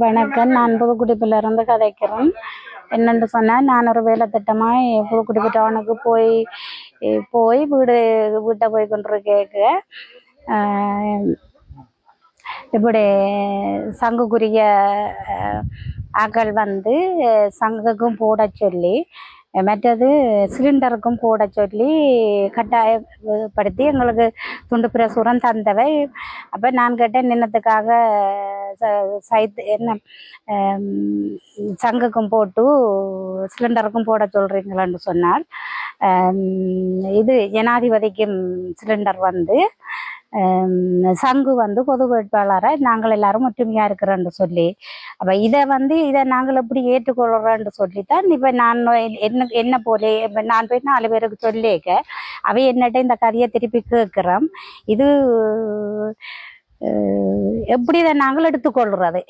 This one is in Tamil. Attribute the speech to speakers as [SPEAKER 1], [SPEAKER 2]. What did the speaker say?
[SPEAKER 1] வணக்கம். நான் புதுக்குடிப்பில் இருந்து கதைக்கிறேன். என்னென்று சொன்னால் நான் ஒரு வேலை திட்டமாக புதுக்குடிப்பு டவுனுக்கு போய் போய் வீடு வீட்டை போய் கொண்டிருக்க இப்படி சங்குக்குரிய ஆக்கள் வந்து சங்குக்கும் போட சொல்லி மற்றது சிலிண்டருக்கும் போட சொல்லி கட்டாயப்படுத்தி எங்களுக்கு துண்டு பிரசுரம் தந்தவை. அப்போ நான் கேட்டேன் நின்னத்துக்காக ச- என்ன சங்குக்கும் போட்டு சிலிண்டருக்கும் போட சொல்கிறீங்களான்னு சொன்னால் இது ஜனாதிபதிக்கும் சிலிண்டர் வந்து சங்கு வந்து பொது வேட்பாளராக நாங்கள் எல்லாரும் ஒற்றுமையாக இருக்கிறோன்னு சொல்லி. அப்போ இதை வந்து இதை நாங்கள் எப்படி ஏற்றுக்கொள்கிறோன்னு சொல்லித்தான் இப்போ நான் என்ன என்ன போலே இப்போ நான் போய் நாலு பேருக்கு சொல்லியிருக்க அவை என்னட்ட இந்த கதையை திருப்பி கேட்குறோம். இது எப்படி இதை நாங்கள் எடுத்துக்கொள்கிறது